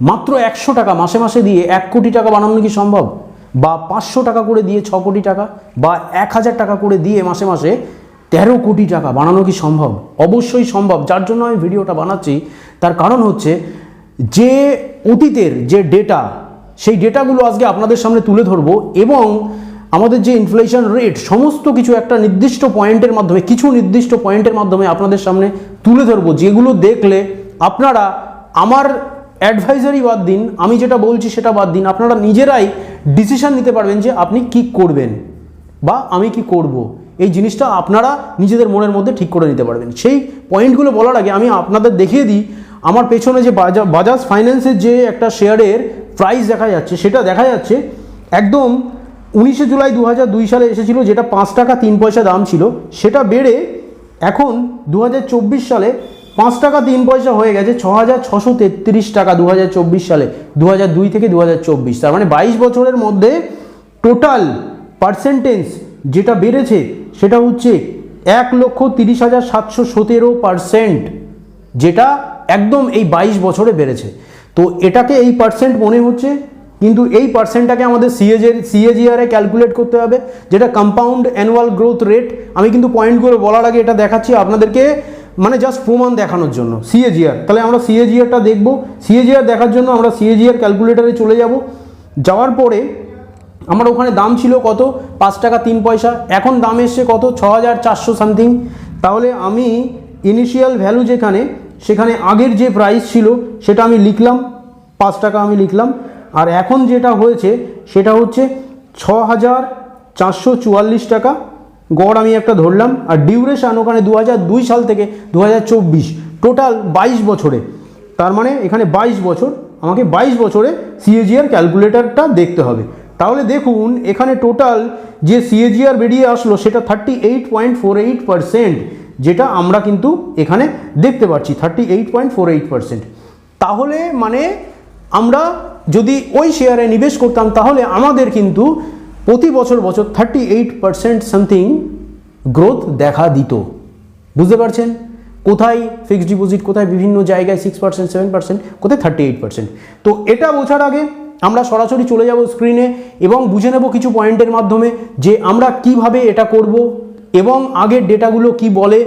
মাত্র একশো টাকা মাসে মাসে দিয়ে এক কোটি টাকা বানানো কি সম্ভব? বা পাঁচশো টাকা করে দিয়ে ছ কোটি টাকা বা এক হাজার টাকা করে দিয়ে মাসে মাসে তেরো কোটি টাকা বানানো কি সম্ভব? অবশ্যই সম্ভব। যার জন্য আমি ভিডিওটা বানাচ্ছি, তার কারণ হচ্ছে যে অতীতের যে ডেটা সেই ডেটাগুলো আজকে আপনাদের সামনে তুলে ধরবো এবং আমাদের যে ইনফ্লেশন রেট সমস্ত কিছু একটা নির্দিষ্ট পয়েন্টের মাধ্যমে, কিছু নির্দিষ্ট পয়েন্টের মাধ্যমে আপনাদের সামনে তুলে ধরবো। যেগুলো দেখলে আপনারা আমার অ্যাডভাইজারি বাদ দিন, আমি যেটা বলছি সেটা বাদ দিন। আপনারা নিজেরাই ডিসিশন নিতে পারবেন যে আপনি কি করবেন বা আমি কি করব। এই জিনিসটা আপনারা নিজেদের মনের মধ্যে ঠিক করে নিতে পারবেন। সেই পয়েন্টগুলো বলার আগে আমি আপনাদের দেখিয়ে দিই, আমার পেছনে যে বাজা বাজাজ ফাইন্যান্সের যে একটা শেয়ারের প্রাইস দেখা যাচ্ছে, সেটা দেখা যাচ্ছে, একদম উনিশে জুলাই দু সালে এসেছিল, যেটা পাঁচ টাকা তিন পয়সা দাম ছিল, সেটা বেড়ে এখন দু হাজার চব্বিশ সালে পাঁচ টাকা তিন পয়সা হয়ে গেছে ছ হাজার ছশো তেত্রিশ টাকা দু হাজার চব্বিশ সালে দু হাজার দুই থেকে দু হাজার চব্বিশ। তার মানে বাইশ বছরের মধ্যে টোটাল পার্সেন্টেজ যেটা বেড়েছে সেটা হচ্ছে এক লক্ষ তিরিশ হাজার সাতশো সতেরো পার্সেন্ট যেটা একদম এই বাইশ বছরে বেড়েছে। তো এটাকে এই পার্সেন্ট মনে হচ্ছে, কিন্তু এই পার্সেন্টটাকে আমাদের সিএজের সিএজিআরে ক্যালকুলেট করতে হবে, যেটা কম্পাউন্ড অ্যানুয়াল গ্রোথ রেট আমি কিন্তু পয়েন্টগুলো বলার আগে এটা দেখাচ্ছি আপনাদেরকে। মানে জাস্ট প্রমাণ দেখানোর জন্য সিএজিআর তাহলে আমরা সিএজিআরটা দেখব। সিএজিআর দেখার জন্য আমরা সিএজিআর ক্যালকুলেটারে চলে যাব। যাওয়ার পরে আমার ওখানে দাম ছিল কত? পাঁচ টাকা তিন পয়সা। এখন দাম এসছে কত? ছ হাজার চারশো সামথিং তাহলে আমি ইনিশিয়াল ভ্যালু যেখানে, সেখানে আগের যে প্রাইস ছিল, সেটা আমি লিখলাম। পাঁচ টাকা আমি লিখলাম। আর এখন যেটা হয়েছে, সেটা হচ্ছে ছ হাজার চারশো চুয়াল্লিশ টাকা। গড় আমি একটা ধরলাম, আর ডিউরেশন ওখানে দু দুই সাল থেকে দু হাজার চব্বিশ টোটাল বাইশ বছরে। তার মানে এখানে বাইশ বছর, আমাকে বাইশ বছরে সিএজিআর ক্যালকুলেটরটা দেখতে হবে। তাহলে দেখুন, এখানে টোটাল যে সিএজিআর বেরিয়ে আসলো, সেটা thirty eight point four eight যেটা আমরা কিন্তু এখানে দেখতে পাচ্ছি thirty eight point four eight তাহলে মানে আমরা যদি ওই শেয়ারে নিবেশ করতাম, তাহলে আমাদের কিন্তু প্রতি বছর বছর thirty eight percent something growth দেখা দিত। বুঝতে পারছেন? কোথায় ফিক্সড ডিপোজিট কোথায় বিভিন্ন জায়গায় সিক্স পার্সেন্ট সেভেন পার্সেন্ট কোথায় থার্টি এইট পার্সেন্ট তো এটা বোঝার আগে আমরা সরাসরি চলে যাব স্ক্রিনে এবং বুঝে নেব কিছু পয়েন্টের মাধ্যমে যে আমরা কীভাবে এটা করব এবং আগের ডেটাগুলো কি বলে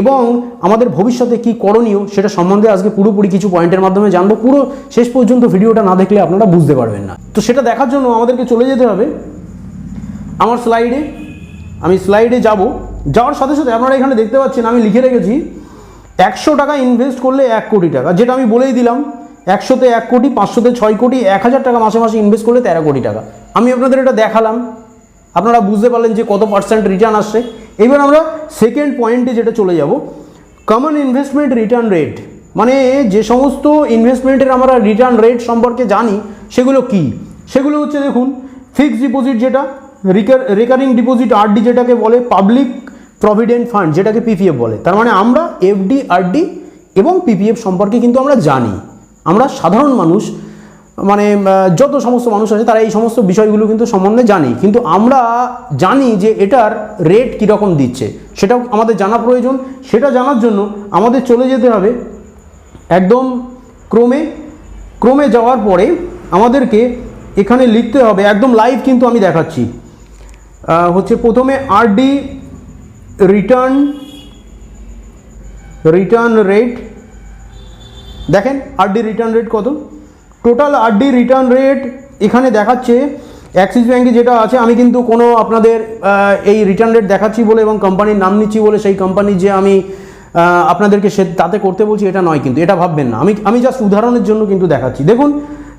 এবং আমাদের ভবিষ্যতে কি করণীয় সেটা সম্বন্ধে আজকে পুরোপুরি কিছু পয়েন্টের মাধ্যমে জানব। পুরো শেষ পর্যন্ত ভিডিওটা না দেখলে আপনারা বুঝতে পারবেন না। তো সেটা দেখার জন্য আমাদেরকে চলে যেতে হবে। আমার স্লাইডে আমি স্লাইডে যাব। যাওয়ার সাথে সাথে আপনারা এখানে দেখতে পাচ্ছেন, আমি লিখে রেখেছি, একশো টাকা ইনভেস্ট করলে এক কোটি টাকা। যেটা আমি বলেই দিলাম, একশোতে এক কোটি, পাঁচশোতে ছয় কোটি, এক হাজার টাকা মাসে মাসে ইনভেস্ট করলে তেরো কোটি টাকা। আমি আপনাদের এটা দেখালাম। আপনারা বুঝতে পারলেন যে কত পার্সেন্ট রিটার্ন আসছে। এবার আমরা সেকেন্ড পয়েন্টে যেটা চলে যাব কমন ইনভেস্টমেন্ট রিটার্ন রেট মানে যে সমস্ত ইনভেস্টমেন্টের আমরা রিটার্ন রেট সম্পর্কে জানি, সেগুলো কি? সেগুলো হচ্ছে দেখুন ফিক্সড ডিপোজিট যেটা রেকারিং ডিপোজিট আরডি যেটাকে বলে পাবলিক প্রভিডেন্ট ফান্ড যেটাকে পিপিএফ বলে। তার মানে আমরা এফডি আরডি এবং পিপিএফ সম্পর্কে কিন্তু আমরা জানি। আমরা সাধারণ মানুষ মানে যত সমস্ত মানুষ আছে তারা এই সমস্ত বিষয়গুলো কিন্তু সম্বন্ধে জানি। কিন্তু আমরা জানি যে এটার রেট কীরকম দিচ্ছে। সেটাও আমাদের জানা প্রয়োজন। সেটা জানার জন্য আমাদের চলে যেতে হবে একদম ক্রমে ক্রমে যাওয়ার পরে আমাদেরকে এখানে লিখতে হবে, একদম লাইভ কিন্তু আমি দেখাচ্ছি। হচ্ছে প্রথমে আরডি রিটার্ন রিটার্ন রেট দেখেন আরডি রিটার্ন রেট কত? টোটাল আরডি রিটার্ন রেট এখানে দেখাচ্ছে অ্যাক্সিস ব্যাঙ্কে যেটা আছে, আমি কিন্তু কোনো আপনাদের এই রিটার্ন রেট দেখাচ্ছি বলে এবং কোম্পানির নাম নিচ্ছি বলে সেই কোম্পানির যে আমি আপনাদেরকে সে তাতে করতে বলছি, এটা নয় কিন্তু, এটা ভাববেন না। আমি আমি জাস্ট উদাহরণের জন্য কিন্তু দেখাচ্ছি। দেখুন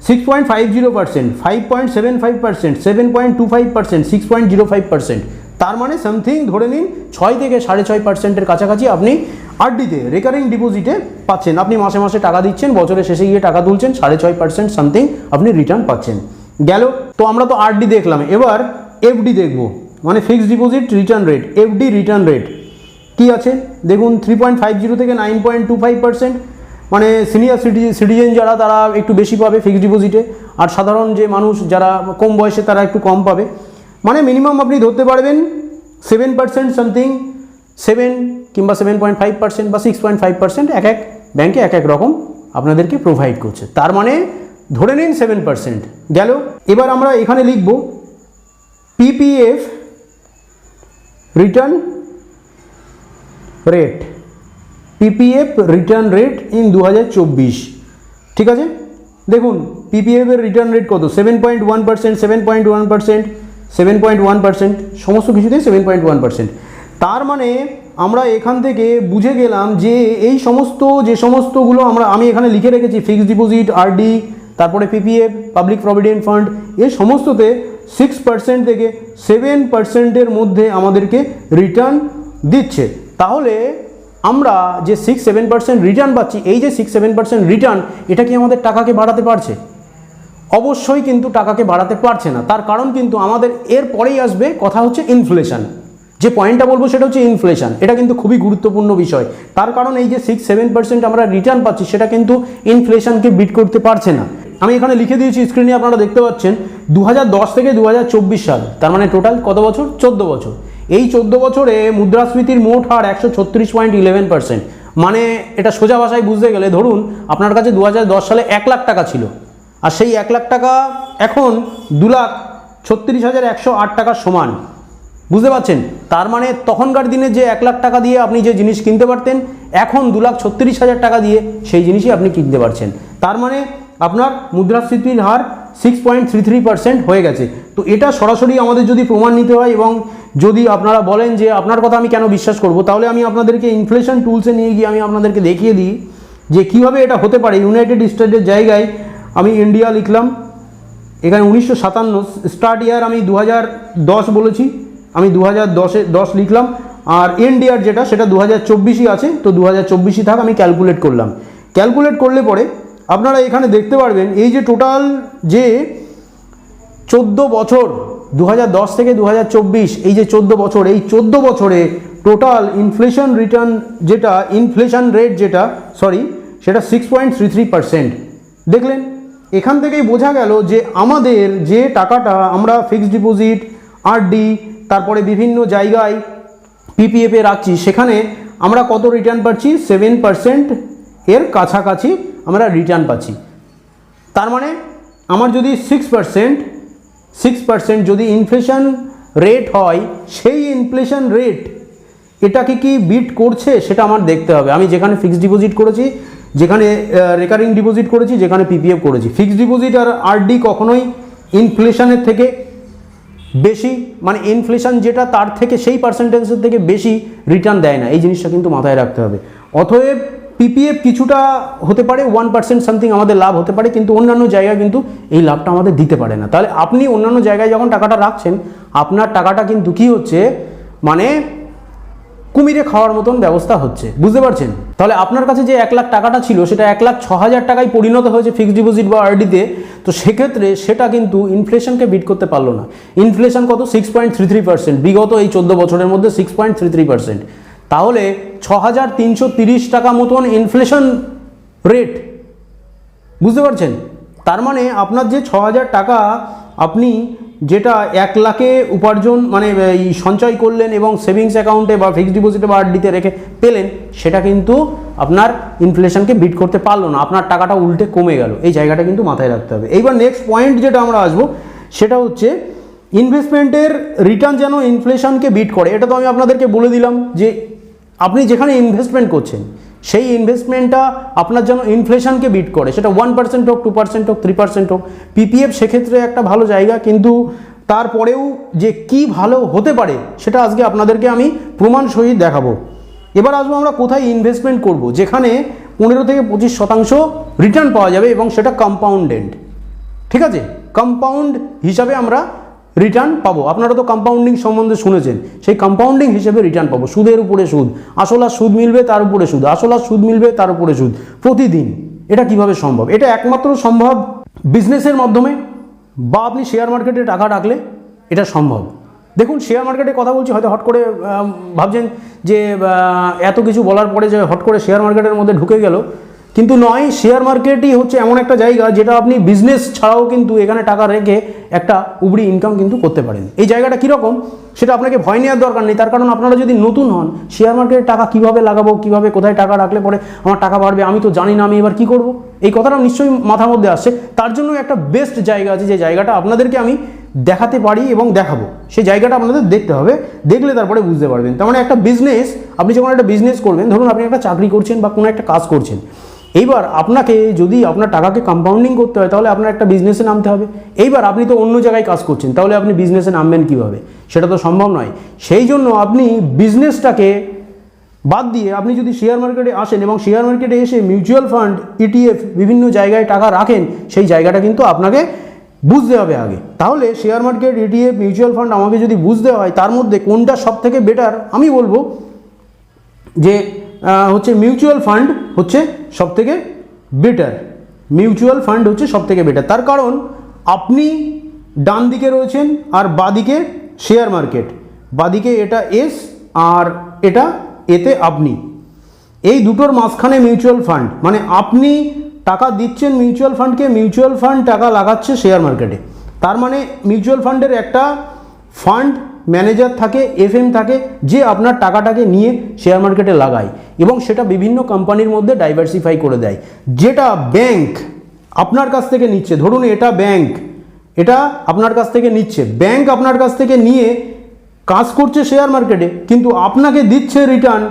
six point five zero percent five point seven five percent seven point two five percent six point zero five percent তার মানে সামথিং ধরে নিন ছয় থেকে সাড়ে ছয় পার্সেন্টের কাছাকাছি আপনি আরডিতে রেকারিং ডিপোজিটে পাচ্ছেন। আপনি মাসে মাসে টাকা দিচ্ছেন, বছরের শেষে গিয়ে টাকা তুলছেন, সাড়ে ছয় পার্সেন্ট সামথিং আপনি রিটার্ন পাচ্ছেন। গেল, তো আমরা তো আরডি দেখলাম। এবার এফডি দেখব। মানে fixed deposit return rate FD return rate কি আছে? দেখুন থ্রি পয়েন্ট ফাইভ জিরো থেকে nine point two five percent মানে সিনিয়র সিটিজেন যারা, তারা একটু বেশি পাবে ফিক্সড ডিপোজিটে আর সাধারণ যে মানুষ যারা কম বয়সে, তারা একটু কম পাবে। মানে মিনিমাম আপনি ধরতে পারবেন সেভেন পার্সেন্ট সামথিং সেভেন কিংবা সেভেন পয়েন্ট ফাইভ পার্সেন্ট বা সিক্স পয়েন্ট ফাইভ পার্সেন্ট এক এক ব্যাঙ্কে এক এক রকম আপনাদেরকে প্রোভাইড করছে। তার মানে ধরে নিন সেভেন পার্সেন্ট গেল। এবার আমরা এখানে লিখব PPF return rate PPF return rate in দু হাজার চব্বিশ। ঠিক আছে? দেখুন পিপিএফ এর রিটার্ন রেট কত? Seven point one percent seven point one percent seven point one percent সমস্ত কিছুতেই সেভেন পয়েন্ট ওয়ান পার্সেন্ট তার মানে আমরা এখান থেকে বুঝে গেলাম যে এই সমস্ত, যে সমস্তগুলো আমরা, আমি এখানে লিখে রেখেছি ফিক্সড ডিপোজিট আরডি তারপরে পিপিএফ পাবলিক প্রভিডেন্ট ফান্ড এর সমস্ততে সিক্স পার্সেন্ট থেকে সেভেন পার্সেন্টের মধ্যে আমাদেরকে রিটার্ন দিচ্ছে। তাহলে আমরা যে সিক্স সেভেন পার্সেন্ট রিটার্ন পাচ্ছি, এই যে সিক্স সেভেন পার্সেন্ট রিটার্ন এটা কি আমাদের টাকাকে বাড়াতে পারছে? অবশ্যই কিন্তু টাকাকে বাড়াতে পারছে না। তার কারণ কিন্তু আমাদের এর পরেই আসবে কথা হচ্ছে ইনফ্লেশন যে পয়েন্টটা বলব সেটা হচ্ছে ইনফ্লেশন এটা কিন্তু খুবই গুরুত্বপূর্ণ বিষয়। তার কারণ এই যে সিক্স সেভেন পার্সেন্ট আমরা রিটার্ন পাচ্ছি, সেটা কিন্তু ইনফ্লেশনকে বিট করতে পারছে না। আমি এখানে লিখে দিয়েছি স্ক্রিনে আপনারা দেখতে পাচ্ছেন দু হাজার দশ থেকে দু হাজার চব্বিশ সাল। তার মানে টোটাল কত বছর? চোদ্দ বছর। এই চোদ্দ বছরে মুদ্রাস্ফীতির মোট হার একশো ছত্রিশ পয়েন্ট ইলেভেন পার্সেন্ট। মানে এটা সোজা ভাষায় বুঝতে গেলে ধরুন আপনার কাছে দু হাজার দশ সালে এক লাখ টাকা ছিল। আর সেই এক লাখ টাকা এখন দু লাখ ছত্রিশ হাজার একশো আট টাকার সমান। বুঝতে পারছেন? তার মানে তখনকার দিনে যে এক লাখ টাকা দিয়ে আপনি যে জিনিস কিনতে পারতেন, এখন দু লাখ ছত্রিশ হাজার টাকা দিয়ে সেই জিনিসই আপনি কিনতে পারছেন। তার মানে আপনার মুদ্রাস্ফীতির হার six point three three percent হয়ে গেছে। তো এটা সরাসরি আমাদের যদি প্রমাণ নিতে হয় এবং যদি আপনারা বলেন যে আপনার কথা আমি কেন বিশ্বাস করব, তাহলে আমি আপনাদেরকে ইনফ্লেশন টুলসে নিয়ে গিয়ে আমি আপনাদেরকে দেখিয়ে দিই যে কীভাবে এটা হতে পারে। ইউনাইটেড স্টেটের জায়গায় আমি ইন্ডিয়া লিখলাম, এখানে উনিশশো সাতান্ন স্টার্ট ইয়ার আমি দু দশ বলেছি, আমি দু হাজার দশে দশ লিখলাম, আর এন্ড ইয়ার যেটা, সেটা দু হাজার চব্বিশই আছে, তো দু হাজার চব্বিশই থাক আমি ক্যালকুলেট করলাম। ক্যালকুলেট করলে পরে আপনারা এখানে দেখতে পারবেন, এই যে টোটাল যে চোদ্দ বছর দু হাজার দশ থেকে দু হাজার চব্বিশ, এই যে চোদ্দ বছর, এই চোদ্দ বছরে টোটাল ইনফ্লেশন রিটার্ন যেটা ইনফ্লেশন রেট যেটা সরি সেটা সিক্স পয়েন্ট থ্রি থ্রি দেখলেন, এখান থেকেই বোঝা গেল যে আমাদের যে টাকাটা আমরা ফিক্সড ডিপোজিট আরডি তারপরে বিভিন্ন জায়গায় পিপিএফে রাখছি, সেখানে আমরা কত রিটার্ন পাচ্ছি? সেভেন পার্সেন্ট এর কাছাকাছি আমরা রিটার্ন পাচ্ছি। তার মানে আমার যদি সিক্স পার্সেন্ট সিক্স পার্সেন্ট যদি ইনফ্লেশন রেট হয়, সেই ইনফ্লেশন রেট এটাকে কি বিট করছে সেটা আমার দেখতে হবে। আমি যেখানে ফিক্সড ডিপোজিট করেছি, যেখানে রেকারিং ডিপোজিট করেছি, যেখানে পিপিএফ করেছি। ফিক্সড ডিপোজিট আর আরডি কখনোই ইনফ্লেশনের থেকে বেশি মানে ইনফ্লেশন যেটা তার থেকে সেই পার্সেন্টেজের থেকে বেশি রিটার্ন দেয় না। এই জিনিসটা কিন্তু মাথায় রাখতে হবে। অতএব পিপিএফ কিছুটা হতে পারে ওয়ান পার্সেন্ট সামথিং আমাদের লাভ হতে পারে, কিন্তু অন্যান্য জায়গায় কিন্তু এই লাভটা আমাদের দিতে পারে না। তাহলে আপনি অন্যান্য জায়গায় যখন টাকাটা রাখছেন, আপনার টাকাটা কিন্তু কি হচ্ছে? মানে কুমিরে খাওয়ার মতন ব্যবস্থা হচ্ছে। বুঝতে পারছেন? তাহলে আপনার কাছে যে এক লাখ টাকাটা ছিল, সেটা এক লাখ ছ হাজার টাকায় পরিণত হয়েছে ফিক্সড ডিপোজিট বা আরডিতে তো সেক্ষেত্রে সেটা কিন্তু ইনফ্লেশনকে বিট করতে পারল না। ইনফ্লেশন কত? Six point three three percent বিগত এই চোদ্দ বছরের মধ্যে six point three three percent তাহলে ছ হাজার তিনশো তিরিশ টাকা মতন ইনফ্লেশন রেট বুঝতে পারছেন? তার মানে আপনার যে ছ হাজার টাকা আপনি যেটা এক লাখে উপার্জন মানে এই সঞ্চয় করলেন এবং সেভিংস অ্যাকাউন্টে বা ফিক্সড ডিপোজিটে বা আরডিতে রেখে পেলেন, সেটা কিন্তু আপনার ইনফ্লেশনকে বিট করতে পারল না। আপনার টাকাটা উল্টে কমে গেল। এই জায়গাটা কিন্তু মাথায় রাখতে হবে। এইবার নেক্সট পয়েন্ট যেটা আমরা আসব, সেটা হচ্ছে ইনভেস্টমেন্টের রিটার্ন যেন ইনফ্লেশনকে বিট করে। এটা তো আমি আপনাদেরকে বলে দিলাম যে আপনি যেখানে ইনভেস্টমেন্ট করছেন, সেই ইনভেস্টমেন্টটা আপনার যেন ইনফ্লেশনকে বিট করে। সেটা ওয়ান পার্সেন্ট হোক টু পার্সেন্ট হোক থ্রি পার্সেন্ট হোক পিপিএফ সেক্ষেত্রে একটা ভালো জায়গা, কিন্তু তারপরেও যে কি ভালো হতে পারে, সেটা আজকে আপনাদেরকে আমি প্রমাণ সহিত দেখাবো। এবার আসব আমরা কোথায় ইনভেস্টমেন্ট করব, যেখানে পনেরো থেকে পঁচিশ শতাংশ রিটার্ন পাওয়া যাবে এবং সেটা কম্পাউন্ডেন্ট ঠিক আছে? কম্পাউন্ড হিসাবে আমরা রিটার্ন পাবো। আপনারা তো কম্পাউন্ডিং সম্বন্ধে শুনেছেন। সেই কম্পাউন্ডিং হিসেবে রিটার্ন পাবো। সুদের উপরে সুদ। আসল আর সুদ মিলবে, তার উপরে সুদ। আসল আর সুদ মিলবে, তার উপরে সুদ। প্রতিদিন। এটা কীভাবে সম্ভব? এটা একমাত্র সম্ভব বিজনেসের মাধ্যমে বা আপনি শেয়ার মার্কেটে টাকা রাখলে এটা সম্ভব। দেখুন শেয়ার মার্কেটে কথা বলছি, হয়তো হট করে ভাবছেন যে এত কিছু বলার পরে যে হট করে শেয়ার মার্কেটের মধ্যে ঢুকে গেল কিন্তু নয় শেয়ার মার্কেটই হচ্ছে এমন একটা জায়গা যেটা আপনি বিজনেস ছাড়াও কিন্তু এখানে টাকা রেখে একটা উবড়ি ইনকাম কিন্তু করতে পারেন। এই জায়গাটা কীরকম? সেটা আপনাকে ভয় নেওয়ার দরকার নেই। তার কারণ আপনারা যদি নতুন হন শেয়ার মার্কেটে টাকা কীভাবে লাগাবো, কীভাবে কোথায় টাকা রাখলে পরে আমার টাকা বাড়বে, আমি তো জানি না আমি এবার কি করব। এই কথাটা নিশ্চয়ই মাথার মধ্যে আসছে। তার জন্য একটা বেস্ট জায়গা আছে, যে জায়গাটা আপনাদেরকে আমি দেখাতে পারি এবং দেখাবো। সেই জায়গাটা আপনাদের দেখতে হবে। দেখলে তারপরে বুঝতে পারবেন। তার মানে একটা বিজনেস আপনি যখন একটা বিজনেস করবেন, ধরুন আপনি একটা চাকরি করছেন বা কোনো একটা কাজ করছেন। এইবার আপনাকে যদি আপনার টাকাকে কম্পাউন্ডিং করতে হয়, তাহলে আপনার একটা বিজনেসে নামতে হবে। এইবার আপনি তো অন্য জায়গায় কাজ করছেন, তাহলে আপনি বিজনেসে নামবেন কীভাবে? সেটা তো সম্ভব নয়। সেই জন্য আপনি বিজনেসটাকে বাদ দিয়ে আপনি যদি শেয়ার মার্কেটে আসেন এবং শেয়ার মার্কেটে এসে মিউচুয়াল ফান্ড ইটিএফ বিভিন্ন জায়গায় টাকা রাখেন, সেই জায়গাটা কিন্তু আপনাকে বুঝতে হবে আগে। তাহলে share market ETF mutual fund আমাকে যদি বুঝতে হয়, তার মধ্যে কোনটা সব থেকে বেটার আমি বলব যে হচ্ছে মিউচুয়াল ফান্ড হচ্ছে সব থেকে বেটার মিউচুয়াল ফান্ড হচ্ছে সব থেকে বেটার তার কারণ, আপনি ডান দিকে রয়েছেন আর বাদিকে শেয়ার মার্কেট বাদিকে এটা এস আর এটা এতে আপনি। এই দুটোর মাঝখানে মিউচুয়াল ফান্ড মানে আপনি টাকা দিচ্ছেন মিউচুয়াল ফান্ডকে মিউচুয়াল ফান্ড টাকা লাগাচ্ছে শেয়ার মার্কেটে তার মানে মিউচুয়াল ফান্ডের একটা ফান্ড ম্যানেজার থাকে এফএম থাকে, যে আপনার টাকাটাকে নিয়ে শেয়ার মার্কেটে লাগায় এবং সেটা বিভিন্ন কোম্পানির মধ্যে ডাইভার্সিফাই করে দেয়। যেটা ব্যাংক আপনার কাছ থেকে নিচ্ছে, ধরুন এটা ব্যাংক এটা আপনার কাছ থেকে নিচ্ছে ব্যাংক আপনার কাছ থেকে নিয়ে কাজ করছে শেয়ার মার্কেটে কিন্তু আপনাকে দিচ্ছে রিটার্ন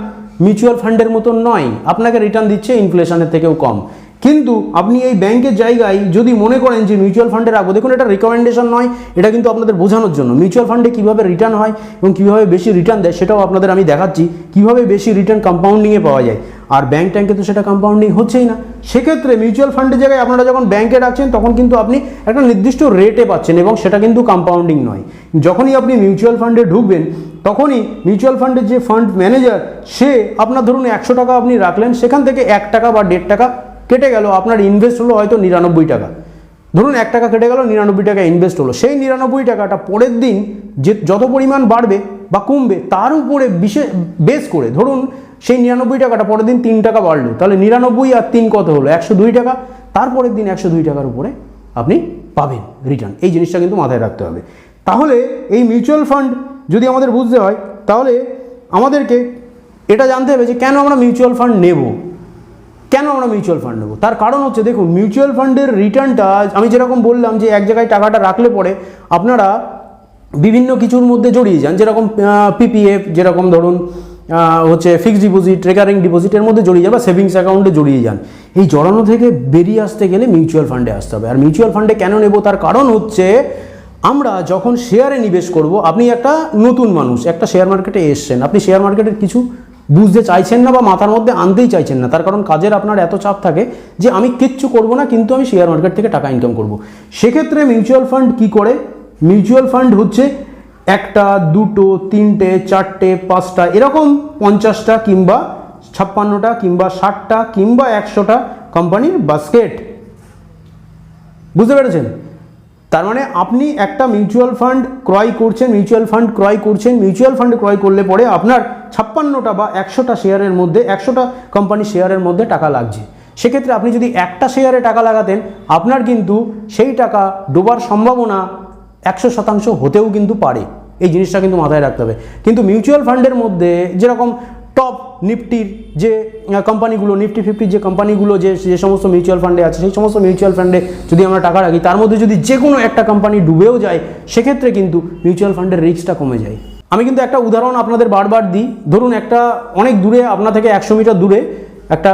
মিউচুয়াল ফান্ডের মতন নয়, আপনাকে রিটার্ন দিচ্ছে ইনফ্লেশনের থেকেও কম। কিন্তু আপনি এই ব্যাংকের জায়গায় যদি মনে করেন যে মিউচুয়াল ফান্ডে রাখব, দেখুন এটা রিকমেন্ডেশন নয়, এটা কিন্তু আপনাদের বোঝানোর জন্য। মিউচুয়াল ফান্ডে কীভাবে রিটার্ন হয় এবং কীভাবে বেশি রিটার্ন দেয়, সেটাও আপনাদের আমি দেখাচ্ছি, কীভাবে বেশি রিটার্ন কম্পাউন্ডিংয়ে পাওয়া যায়। আর ব্যাংক ট্যাঙ্কে তো সেটা কম্পাউন্ডিং হচ্ছেই না। সেক্ষেত্রে মিউচুয়াল ফান্ডের জায়গায় আপনারা যখন ব্যাংকে রাখছেন, তখন কিন্তু আপনি একটা নির্দিষ্ট রেটে পাচ্ছেন এবং সেটা কিন্তু কম্পাউন্ডিং নয়। যখনই আপনি মিউচুয়াল ফান্ডে ঢুকবেন, তখনই মিউচুয়াল ফান্ডের যে ফান্ড ম্যানেজার সে আপনার ধরুন একশো টাকা আপনি রাখলেন, সেখান থেকে এক টাকা বা দেড় টাকা কেটে গেল, আপনার ইনভেস্ট হলো হয়তো নিরানব্বই টাকা। ধরুন এক টাকা কেটে গেল, নিরানব্বই টাকা ইনভেস্ট হলো। সেই নিরানব্বই টাকাটা পরের দিন যে যত পরিমাণ বাড়বে বা কমবে, তার উপরে বিশেষ বেস করে ধরুন সেই নিরানব্বই টাকাটা পরের দিন তিন টাকা বাড়লো, তাহলে নিরানব্বই আর তিন কত হলো? একশো দুই টাকা। তারপরের দিন একশো দুই টাকার উপরে আপনি পাবেন রিটার্ন এই জিনিসটা কিন্তু মাথায় রাখতে হবে। তাহলে এই মিউচুয়াল ফান্ড যদি আমাদের বুঝতে হয়, তাহলে আমাদেরকে এটা জানতে হবে যে কেন আমরা মিউচুয়াল ফান্ড নেব? কেন আমরা মিউচুয়াল ফান্ড নেব? তার কারণ হচ্ছে, দেখুন মিউচুয়াল ফান্ডের রিটার্নটা আমি যেরকম বললাম যে এক জায়গায় টাকাটা রাখলে পরে আপনারা বিভিন্ন কিছুর মধ্যে জড়িয়ে যান, যেরকম পিপিএফ যেরকম ধরুন হচ্ছে ফিক্সড ডিপোজিট রেকারিং ডিপোজিটের মধ্যে জড়িয়ে যান বা সেভিংস অ্যাকাউন্টে জড়িয়ে যান। এই জড়ানো থেকে বেরিয়ে আসতে গেলে মিউচুয়াল ফান্ডে আসতে হবে। আর মিউচুয়াল ফান্ডে কেন নেব? তার কারণ হচ্ছে, আমরা যখন শেয়ারে নিবেশ করব, আপনি একটা নতুন মানুষ, একটা শেয়ার মার্কেটে এসছেন, আপনি শেয়ার মার্কেটের কিছু বুঝতে চাইছেন না বা মাথার মধ্যে আনতেই চাইছেন না। তার কারণ কাজের আপনার এত চাপ থাকে যে আমি কিচ্ছু করব না, কিন্তু আমি শেয়ার মার্কেট থেকে টাকা ইনকাম করব। সেক্ষেত্রে মিউচুয়াল ফান্ড কি করে? মিউচুয়াল ফান্ড হচ্ছে একটা, দুটো, তিনটে, চারটে, পাঁচটা, এরকম পঞ্চাশটা কিংবা ছাপ্পান্নটা কিংবা ষাটটা কিংবা একশোটা কোম্পানির বাস্কেট বুঝতে পেরেছেন? তার মানে আপনি একটা মিউচুয়াল ফান্ড ক্রয় করছেন মিউচুয়াল ফান্ড ক্রয় করছেন মিউচুয়াল ফান্ড ক্রয় করলে পরে আপনার ছাপ্পান্নটা বা একশোটা শেয়ারের মধ্যে, একশোটা কোম্পানি শেয়ারের মধ্যে টাকা লাগছে। সেক্ষেত্রে আপনি যদি একটা শেয়ারে টাকা লাগাতেন, আপনার কিন্তু সেই টাকা ডোবার সম্ভাবনা একশো শতাংশ হতেও কিন্তু পারে। এই জিনিসটা কিন্তু মাথায় রাখতে হবে। কিন্তু মিউচুয়াল ফান্ডের মধ্যে যেরকম টপ নিফটির যে কোম্পানিগুলো নিফটি ফিফটির যে কোম্পানিগুলো যে যে সমস্ত মিউচুয়াল ফান্ডে আছে, সেই সমস্ত মিউচুয়াল ফান্ডে যদি আমরা টাকা রাখি, তার মধ্যে যদি যে কোনো একটা কোম্পানি ডুবেও যায়, সেক্ষেত্রে কিন্তু মিউচুয়াল ফান্ডের রিস্কটা কমে যায়। আমি কিন্তু একটা উদাহরণ আপনাদের বারবার দিই। ধরুন একটা অনেক দূরে আপনা থেকে একশো মিটার দূরে, একটা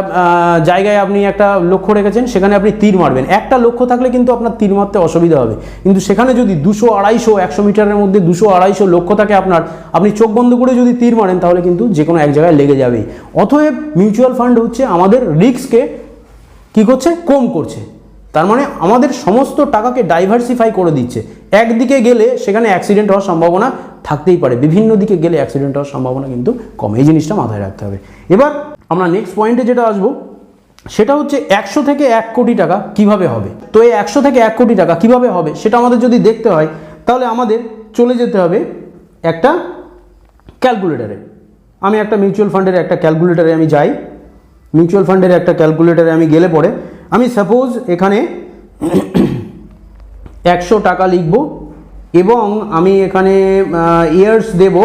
জায়গায় আপনি একটা লক্ষ্য রেখেছেন, সেখানে আপনি তীর মারবেন। একটা লক্ষ্য থাকলে কিন্তু আপনার তীর মারতে অসুবিধা হবে। কিন্তু সেখানে যদি দুশো আড়াইশো, একশো মিটারের মধ্যে দুশো আড়াইশো লক্ষ্য থাকে আপনার, আপনি চোখ বন্ধ করে যদি তীর মারেন, তাহলে কিন্তু যে কোনো এক জায়গায় লেগে যাবেই। অতএব মিউচুয়াল ফান্ড হচ্ছে আমাদের রিস্ককে কি করছে? কম করছে। তার মানে আমাদের সমস্ত টাকাকে ডাইভার্সিফাই করে দিচ্ছে। একদিকে গেলে সেখানে অ্যাক্সিডেন্ট হওয়ার সম্ভাবনা থাকতেই পারে। বিভিন্ন দিকে গেলে অ্যাক্সিডেন্ট হওয়ার সম্ভাবনা কিন্তু কম। এই জিনিসটা মাথায় রাখতে হবে। এবার আমরা নেক্সট পয়েন্টে যেটা আসব, সেটা হচ্ছে একশো থেকে এক কোটি টাকা কীভাবে হবে? তো এই একশো থেকে এক কোটি টাকা কীভাবে হবে সেটা আমাদের যদি দেখতে হয়, তাহলে আমাদের চলে যেতে হবে একটা ক্যালকুলেটারে আমি একটা মিউচুয়াল ফান্ডের একটা ক্যালকুলেটারে আমি যাই। মিউচুয়াল ফান্ডের একটা ক্যালকুলেটারে আমি গেলে পরে আমি সাপোজ এখানে একশো টাকা লিখব এবং আমি এখানে ইয়ার্স দেব।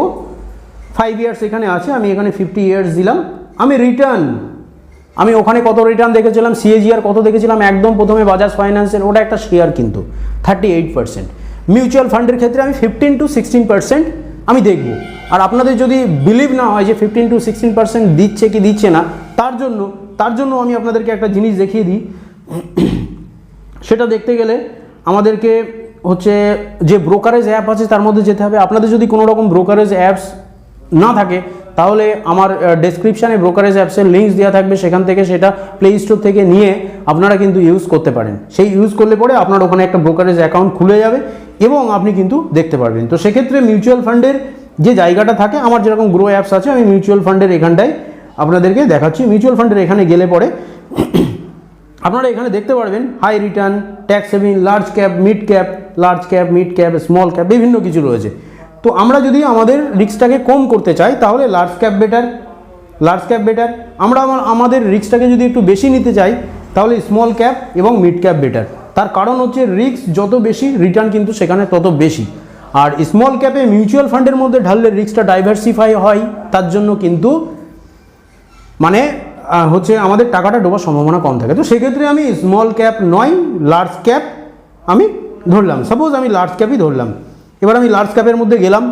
ফাইভ ইয়ার্স এখানে আছে, আমি এখানে ফিফটি ইয়ার্স দিলাম। আমি রিটার্ন আমি ওখানে কত রিটার্ন দেখেছিলাম? সিএজিআর কত দেখেছিলাম? একদম প্রথমে বাজাজ ফাইন্যান্সের ওটা একটা শেয়ার কিন্তু থার্টি এইট পার্সেন্ট মিউচুয়াল ফান্ডের ক্ষেত্রে আমি ফিফটিন টু সিক্সটিন পার্সেন্ট আমি দেখব। আর আপনাদের যদি বিলিভ না হয় যে ফিফটিন টু সিক্সটিন পার্সেন্ট দিচ্ছে কি দিচ্ছে না, তার জন্য তার জন্য আমি আপনাদেরকে একটা জিনিস দেখিয়ে দিই। সেটা দেখতে গেলে আমাদেরকে হচ্ছে যে ব্রোকারেজ অ্যাপ আছে, তার মধ্যে যেতে হবে। আপনাদের যদি কোনো রকম ব্রোকারেজ অ্যাপস না থাকে, তাহলে আমার ডেসক্রিপশানে ব্রোকারেজ অ্যাপসের লিঙ্কস দেওয়া থাকবে। সেখান থেকে সেটা প্লে স্টোর থেকে নিয়ে আপনারা কিন্তু ইউজ করতে পারেন। সেই ইউজ করলে পরে আপনার ওখানে একটা ব্রোকারেজ অ্যাকাউন্ট খুলে যাবে এবং আপনি কিন্তু দেখতে পারবেন। তো সেক্ষেত্রে মিউচুয়াল ফান্ডের যে জায়গাটা থাকে, আমার যেরকম গ্রো অ্যাপস আছে, আমি মিউচুয়াল ফান্ডের এখানটায় আপনাদেরকে দেখাচ্ছি। মিউচুয়াল ফান্ডের এখানে গেলে পরে আপনারা এখানে দেখতে পারবেন high return tax saving large cap mid cap large cap mid cap small cap বিভিন্ন কিছু রয়েছে। তো আমরা যদি আমাদের রিক্সটাকে কম করতে চাই, তাহলে large cap better large cap better আমরা আমাদের রিক্সটাকে যদি একটু বেশি নিতে চাই, তাহলে স্মল ক্যাপ এবং মিড ক্যাপ বেটার তার কারণ হচ্ছে রিক্স যত বেশি রিটার্ন কিন্তু সেখানে তত বেশি। আর স্মল ক্যাপে মিউচুয়াল ফান্ডের মধ্যে ঢাললে রিক্সটা ডাইভার্সিফাই হয়, তার জন্য কিন্তু মানে হচ্ছে আমাদের টাকাটা ডোবার সম্ভাবনা কম থাকে। তো সেক্ষেত্রে আমি স্মল ক্যাপ নয় লার্জ ক্যাপ আমি ধরলাম। সাপোজ আমি লার্জ ক্যাপই ধরলাম। এবার আমি লার্জ ক্যাপের মধ্যে গেলাম।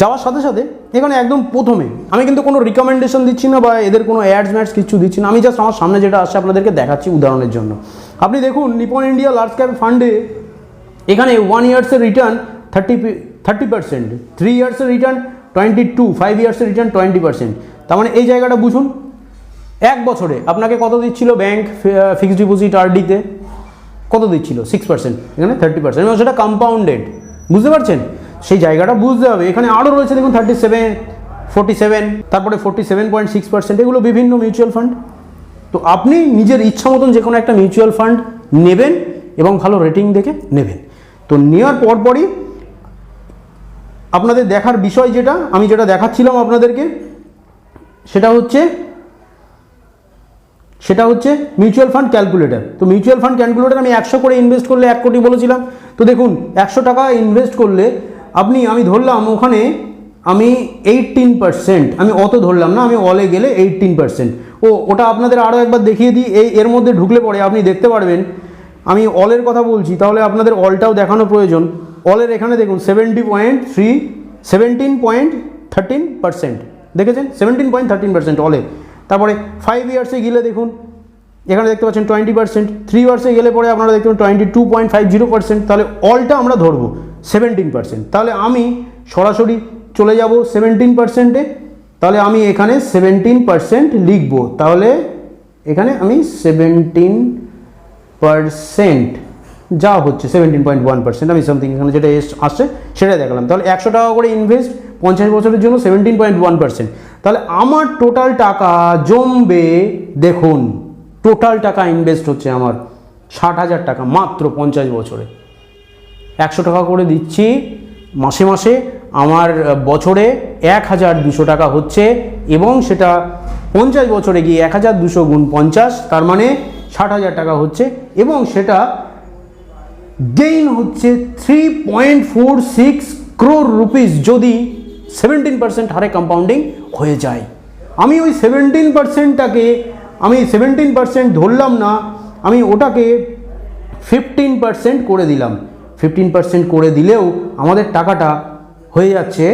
যাওয়ার সাথে সাথে এখানে একদম প্রথমে আমি কিন্তু কোনো রিকমেন্ডেশন দিচ্ছি না বা এদের কোনো অ্যাডস ম্যাডস কিছু দিচ্ছি না। আমি জাস্ট আমার সামনে যেটা আসছে আপনাদেরকে দেখাচ্ছি উদাহরণের জন্য। আপনি দেখুন নিপন ইন্ডিয়া লার্জ ক্যাপ ফান্ডে এখানে one ইয়ার্সের return thirty thirty percent three ইয়ার্সের return twenty two five ইয়ার্সের রিটার্ন টোয়েন্টি পার্সেন্ট তার মানে এই জায়গাটা বুঝুন এক বছরে। আপনাকে কত দিচ্ছিল ব্যাংক ফিক্সড ডিপোজিট আরডিতে কত দিচ্ছিল? সিক্স পার্সেন্ট এখানে থার্টি পার্সেন্ট এবং সেটা কম্পাউন্ডেড বুঝতে পারছেন? সেই জায়গাটা বুঝতে হবে। এখানে আরও রয়েছে, দেখুন থার্টি সেভেন ফোর্টি সেভেন তারপরে forty seven point six percent এগুলো বিভিন্ন মিউচুয়াল ফান্ড তো আপনি নিজের ইচ্ছা মতন যে কোনো একটা মিউচুয়াল ফান্ড নেবেন এবং ভালো রেটিং দেখে নেবেন। তো নেওয়ার পরপরই আপনাদের দেখার বিষয় যেটা, আমি যেটা দেখাচ্ছিলাম আপনাদেরকে, সেটা হচ্ছে সেটা হচ্ছে মিউচুয়াল ফান্ড ক্যালকুলেটর তো মিউচুয়াল ফান্ড ক্যালকুলেটর আমি একশো করে ইনভেস্ট করলে এক কোটি বলেছিলাম। তো দেখুন, একশো টাকা ইনভেস্ট করলে আপনি, আমি ধরলাম ওখানে আমি এইটিন পার্সেন্ট আমি অত ধরলাম না, আমি অলে গেলে এইটিন পার্সেন্ট ও, ওটা আপনাদের আরও একবার দেখিয়ে দিই, এই, এর মধ্যে ঢুকলে পরে আপনি দেখতে পারবেন, আমি অলের কথা বলছি, তাহলে আপনাদের অলটাও দেখানো প্রয়োজন। অলের এখানে দেখুন seventy point three seventeen point thirteen percent দেখেছেন? সেভেন্টিন পয়েন্ট থার্টিন পার্সেন্ট অলে তারপরে ফাইভ ইয়ার্সে গেলে দেখুন, এখানে দেখতে পাচ্ছেন টোয়েন্টি পার্সেন্ট থ্রি ইয়ার্সে গেলে পরে আপনারা দেখতে পাবেন twenty two point five zero percent তাহলে অলটা আমরা ধরবো সেভেন্টিন পার্সেন্ট তাহলে আমি সরাসরি চলে যাব সেভেন্টিন পার্সেন্টে তাহলে আমি এখানে সেভেন্টিন পার্সেন্ট লিখব। তাহলে এখানে আমি সেভেন্টিন পার্সেন্ট যা হচ্ছে সেভেন্টিন পয়েন্ট ওয়ান পার্সেন্ট আমি সামথিং এখানে যেটা আসছে, সেটাই দেখালাম। তাহলে একশো টাকা করে ইনভেস্ট পঞ্চাশ বছরের জন্য সেভেন্টিন পয়েন্ট ওয়ান পার্সেন্ট তাহলে আমার টোটাল টাকা জমবে, দেখুন টোটাল টাকা ইনভেস্ট হচ্ছে আমার ষাট হাজার টাকা মাত্র পঞ্চাশ বছরে। একশো টাকা করে দিচ্ছি মাসে মাসে, আমার বছরে এক হাজার দুশো টাকা হচ্ছে এবং সেটা পঞ্চাশ বছরে গিয়ে এক হাজার দুশো গুণ পঞ্চাশ, তার মানে ষাট হাজার টাকা হচ্ছে এবং সেটা গেইন হচ্ছে three point four six crore rupees যদি সেভেন্টিন পার্সেন্ট হারে কম্পাউন্ডিং হয়ে যায়। আমি ওই সেভেন্টিন পার্সেন্টটাকে আমি সেভেন্টিন পার্সেন্ট ধরলাম না, আমি ওটাকে ফিফটিন পার্সেন্ট করে দিলাম। ফিফটিন পার্সেন্ট করে দিলেও আমাদের টাকাটা হয়ে যাচ্ছে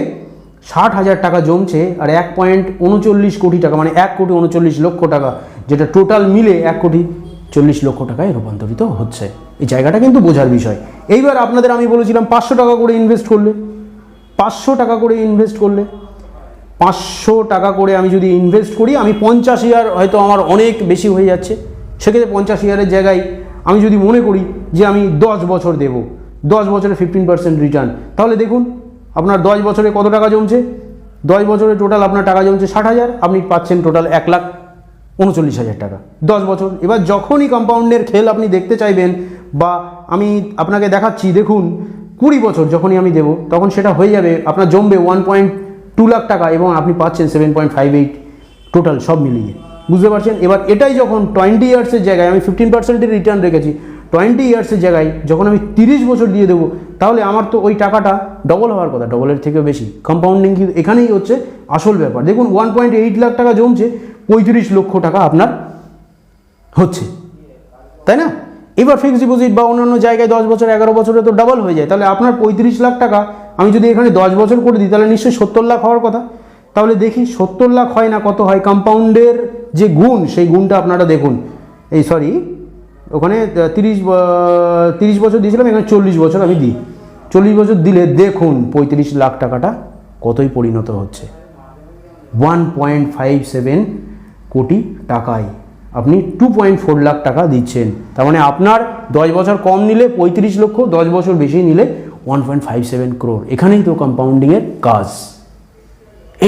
ষাট হাজার টাকা জমছে আর এক পয়েন্ট উনচল্লিশ কোটি টাকা মানে এক কোটি উনচল্লিশ লক্ষ টাকা, যেটা টোটাল মিলে এক কোটি চল্লিশ লক্ষ টাকায় রূপান্তরিত হচ্ছে। এই জায়গাটা কিন্তু বোঝার বিষয়। এইবার আপনাদের আমি বলেছিলাম পাঁচশো টাকা করে ইনভেস্ট করলে। পাঁচশো টাকা করে ইনভেস্ট করলে। পাঁচশো টাকা করে আমি যদি ইনভেস্ট করি, আমি পঞ্চাশ হাজার হয়তো আমার অনেক বেশি হয়ে যাচ্ছে। সেক্ষেত্রে পঞ্চাশ হাজারের জায়গায় আমি যদি মনে করি যে আমি দশ বছর দেব, দশ বছরে ফিফটিন পার্সেন্ট রিটার্ন তাহলে দেখুন, আপনার দশ বছরে কত টাকা জমছে? দশ বছরে টোটাল আপনার টাকা জমছে ষাট হাজার, আপনি পাচ্ছেন টোটাল এক লাখ উনচল্লিশ হাজার টাকা। দশ বছর, এবার যখনই কম্পাউন্ডের খেল আপনি দেখতে চাইবেন বা আমি আপনাকে দেখাচ্ছি, দেখুন কুড়ি বছর যখনই আমি দেবো, তখন সেটা হয়ে যাবে, আপনার জমবে ওয়ান পয়েন্ট টু লাখ টাকা এবং আপনি পাচ্ছেন seven point five eight total সব মিলিয়ে। বুঝতে পারছেন? এবার এটাই যখন টোয়েন্টি ইয়ার্সের জায়গায়, আমি ফিফটিন পার্সেন্টের রিটার্ন রেখেছি টোয়েন্টি ইয়ার্সের জায়গায় যখন আমি তিরিশ বছর দিয়ে দেবো, তাহলে আমার তো ওই টাকাটা ডবল হওয়ার কথা ডবলের থেকেও বেশি। কম্পাউন্ডিং কিন্তু এখানেই হচ্ছে আসল ব্যাপার। দেখুন ওয়ান পয়েন্ট এইট লাখ টাকা জমছে, পঁয়ত্রিশ লক্ষ টাকা আপনার হচ্ছে। তাই না? এবার ফিক্সড ডিপোজিট বা অন্যান্য জায়গায় দশ বছর, এগারো বছরে তো ডাবল হয়ে যায়। তাহলে আপনার পঁয়ত্রিশ লাখ টাকা, আমি যদি এখানে দশ বছর করে দিই, তাহলে নিশ্চয়ই সত্তর লাখ হওয়ার কথা। তাহলে দেখি সত্তর লাখ হয় না, কত হয়? কম্পাউন্ডের যে গুণ, সেই গুণটা আপনারা দেখুন। এই সরি ওখানে তিরিশ তিরিশ বছর দিয়েছিলাম, এখানে চল্লিশ বছর আমি দিই। চল্লিশ বছর দিলে দেখুন পঁয়ত্রিশ লাখ টাকাটা কতই পরিণত হচ্ছে। ওয়ান পয়েন্ট ফাইভ সেভেন কোটি টাকায়। আপনি টু পয়েন্ট ফোর লাখ টাকা দিচ্ছেন। তার মানে আপনার দশ বছর কম নিলে পঁয়ত্রিশ লক্ষ, দশ বছর বেশি নিলে one point five seven crore এখানেই তো কম্পাউন্ডিংয়ের কাজ।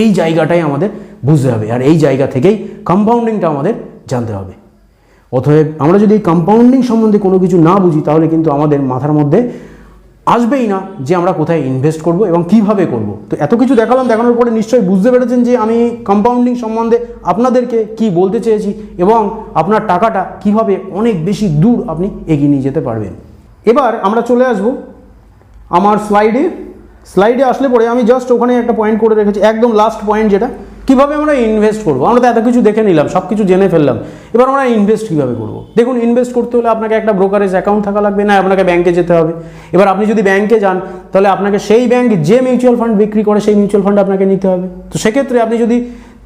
এই জায়গাটাই আমাদের বুঝতে হবে, আর এই জায়গা থেকেই কম্পাউন্ডিংটা আমাদের জানতে হবে। অতএব আমরা যদি এই কম্পাউন্ডিং সম্বন্ধে কোনো কিছু না বুঝি, তাহলে কিন্তু আমাদের মাথার মধ্যে আসবেই না যে আমরা কোথায় ইনভেস্ট করব এবং কীভাবে করব। তো এত কিছু দেখালাম, দেখানোর পরে নিশ্চয়ই বুঝতে পেরেছেন যে আমি কম্পাউন্ডিং সম্বন্ধে আপনাদেরকে কি বলতে চেয়েছি এবং আপনার টাকাটা কীভাবে অনেক বেশি দূর আপনি এগিয়ে নিয়ে যেতে পারবেন। এবার আমরা চলে আসব আমার স্লাইডে স্লাইডে আসলে পরে আমি জাস্ট ওখানে একটা পয়েন্ট করে রেখেছি, একদম লাস্ট পয়েন্ট যেটা। কীভাবে আমরা ইনভেস্ট করব? আমরা তো এত কিছু দেখে নিলাম সব কিছু জেনে ফেললাম। এবার আমরা ইনভেস্ট কীভাবে করব? দেখুন ইনভেস্ট করতে হলে আপনাকে একটা ব্রোকারেজ অ্যাকাউন্ট থাকা লাগবে, না, আপনাকে ব্যাংকে যেতে হবে। এবার আপনি যদি ব্যাংকে যান, তাহলে আপনাকে সেই ব্যাংক যে মিউচুয়াল ফান্ড বিক্রি করে, সেই মিউচুয়াল ফান্ড আপনাকে নিতে হবে। তো সেক্ষেত্রে আপনি যদি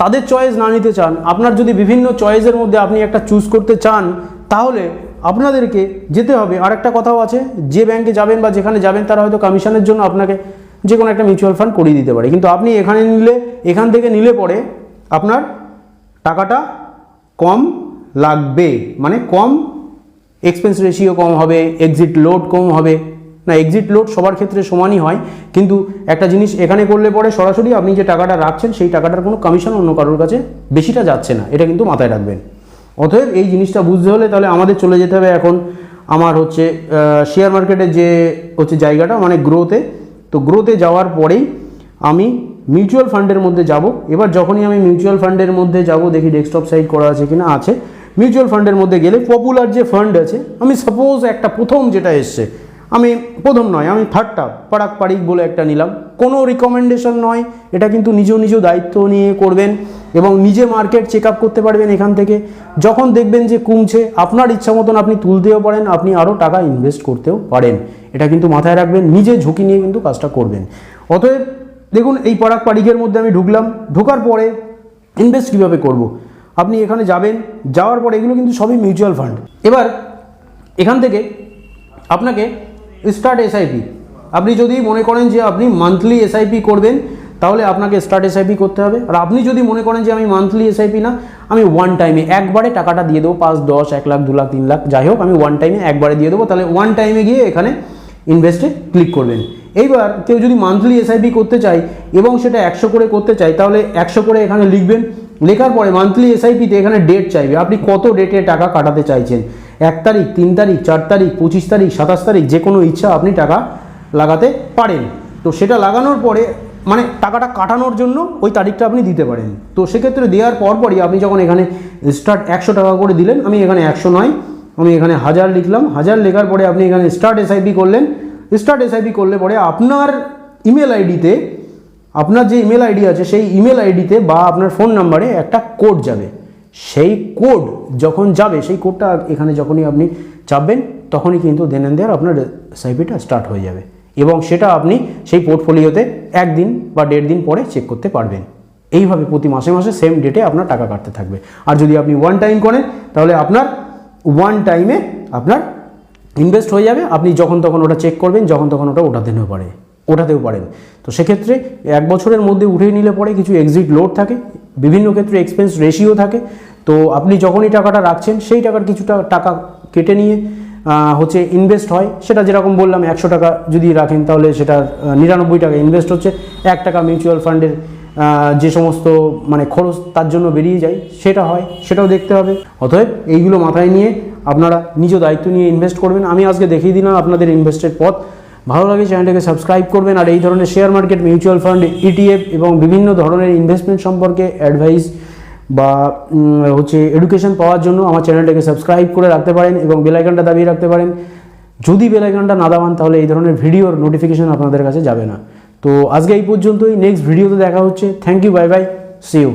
তাদের চয়েস না নিতে চান, আপনার যদি বিভিন্ন চয়েসের মধ্যে আপনি একটা চুজ করতে চান, তাহলে আপনাদেরকে যেতে হবে। আর একটা কথাও আছে, যে ব্যাংকে যাবেন বা যেখানে যাবেন, তারা হয়তো কমিশনের জন্য আপনাকে যে কোনো একটা মিউচুয়াল ফান্ড করিয়ে দিতে পারে। কিন্তু আপনি এখানে নিলে, এখান থেকে নিলে পরে আপনার টাকাটা কম লাগবে। মানে কম এক্সপেন্স রেশিও কম হবে এক্সিট লোড কম হবে। না এক্সিট লোড সবার ক্ষেত্রে সমানই হয়। কিন্তু একটা জিনিস এখানে করলে পরে সরাসরি আপনি যে টাকাটা রাখছেন, সেই টাকাটার কোনো কমিশন অন্য কারোর কাছে বেশিটা যাচ্ছে না। এটা কিন্তু মাথায় রাখবেন। অতএব এই জিনিসটা বুঝতে হলে তাহলে আমাদের চলে যেতে হবে এখন আমার হচ্ছে শেয়ার মার্কেটের যে হচ্ছে জায়গাটা মানে গ্রোতে তো গ্রোতে যাওয়ার পরেই আমি মিউচুয়াল ফান্ডের মধ্যে যাব। এবার যখনই আমি মিউচুয়াল ফান্ডের মধ্যে যাব, দেখি ডেস্কটপ সাইট করা আছে কিনা, আছে। মিউচুয়াল ফান্ডের মধ্যে গেলে পপুলার যে ফান্ড আছে, আমি সাপোজ একটা প্রথম যেটা এসছে আমি প্রথম নয়, আমি থার্ডটা পাড়াক পাড়িক বলে একটা নিলাম। কোনো রিকমেন্ডেশন নয়, এটা কিন্তু নিজ নিজ দায়িত্ব নিয়ে করবেন এবং নিজে মার্কেট চেক আপ করতে পারবেন এখান থেকে। যখন দেখবেন যে কমছে, আপনার ইচ্ছা মতন আপনি তুলতেও পারেন, আপনি আরও টাকা ইনভেস্ট করতেও পারেন। এটা কিন্তু মাথায় রাখবেন, নিজে ঝুঁকি নিয়ে কিন্তু কাজটা করবেন। অতএব দেখুন, এই পাড়াক পাড়িকের মধ্যে আমি ঢুকলাম। ঢোকার পরে ইনভেস্ট কীভাবে করব। আপনি এখানে যাবেন, যাওয়ার পরে এগুলো কিন্তু সবই মিউচুয়াল ফান্ড এবার এখান থেকে আপনাকে স্টার্ট এসআইপি আপনি যদি মনে করেন যে আপনি মান্থলি এসআইপি করবেন, তাহলে আপনাকে স্টার্ট এসআইপি করতে হবে। আর আপনি যদি মনে করেন যে আমি মান্থলি এসআইপি না, আমি ওয়ান টাইমে একবারে টাকাটা দিয়ে দেবো, পাঁচ, দশ, এক লাখ, দু লাখ, তিন লাখ, যাই হোক, আমি ওয়ান টাইমে একবারে দিয়ে দেবো, তাহলে ওয়ান টাইমে গিয়ে এখানে ইনভেস্টে ক্লিক করবেন। এইবার কেউ যদি মান্থলি এসআইপি করতে চায় এবং সেটা একশো করে করতে চায়, তাহলে একশো করে এখানে লিখবেন। লেখার পরে মান্থলি এসআইপিতে এখানে ডেট চাইবে। আপনি কত ডেটে টাকা কাটাতে চাইছেন? এক তারিখ, তিন তারিখ, চার তারিখ, পঁচিশ তারিখ, সাতাশ তারিখ, যে কোনো ইচ্ছা আপনি টাকা লাগাতে পারেন। তো সেটা লাগানোর পরে মানে টাকাটা কাটানোর জন্য ওই তারিখটা আপনি দিতে পারেন। তো সেক্ষেত্রে দেওয়ার পরপরই আপনি যখন এখানে স্টার্ট একশো টাকা করে দিলেন, আমি এখানে একশো নয়, আমি এখানে হাজার লিখলাম। হাজার লেখার পরে আপনি এখানে স্টার্ট এসআইপি করলেন। স্টার্ট এসআইপি করলে পরে আপনার ইমেল আইডিতে আপনার যে ইমেল আইডি আছে, সেই ইমেল আইডিতে বা আপনার ফোন নাম্বারে একটা কোড যাবে। সেই কোড যখন যাবে, সেই কোডটা এখানে যখনই আপনি চাপবেন, তখনই কিন্তু দেন অ্যান্ড দেয়ার আপনার এসআইপিটা স্টার্ট হয়ে যাবে। এবং সেটা আপনি সেই পোর্টফোলিওতে একদিন বা দেড় দিন পরে চেক করতে পারবেন। এইভাবে প্রতি মাসে মাসে সেম ডেটে আপনার টাকা কাটতে থাকবে। আর যদি আপনি ওয়ান টাইম করেন, তাহলে আপনার ওয়ান টাইমে আপনার ইনভেস্ট হয়ে যাবে। আপনি যখন তখন ওটা চেক করবেন, যখন তখন ওটা ওঠাতে পারে ওঠাতেও পারেন। তো সেক্ষেত্রে এক বছরের মধ্যে উঠে নিলে পরে কিছু এক্সিট লোড থাকে। বিভিন্ন ক্ষেত্রে এক্সপেন্স রেশিও থাকে। তো আপনি যখনই টাকাটা রাখছেন, সেই টাকার কিছুটা টাকা কেটে নিয়ে হচ্ছে ইনভেস্ট হয়। সেটা যেরকম বললাম, একশো টাকা যদি রাখেন, তাহলে সেটা নিরানব্বই টাকা ইনভেস্ট হচ্ছে। এক টাকা মিউচুয়াল ফান্ডের যে সমস্ত মানে খরচ তার জন্য বেরিয়ে যায়, সেটা হয়, সেটাও দেখতে হবে। অতএব এইগুলো মাথায় নিয়ে আপনারা নিজ দায়িত্ব নিয়ে ইনভেস্ট করবেন। আমি আজকে দেখিয়ে দিলাম আপনাদের ইনভেস্টের পথ। ভালো লাগে চ্যানেলটাকে সাবস্ক্রাইব করবেন আর এই ধরনের share market, mutual fund ETF এবং বিভিন্ন ধরনের ইনভেস্টমেন্ট সম্পর্কে অ্যাডভাইস বা হচ্ছে এডুকেশন পাওয়ার জন্য আমার চ্যানেলটাকে সাবস্ক্রাইব করে রাখতে পারেন এবং বেলাইকনটা দাবিয়ে রাখতে পারেন। যদি বেলাইকনটা না দাবান, তাহলে এই ধরনের ভিডিওর নোটিফিকেশন আপনাদের কাছে যাবে না। তো আজকে এই পর্যন্তই নেক্সট ভিডিওতে দেখা হচ্ছে। Thank you bye bye see you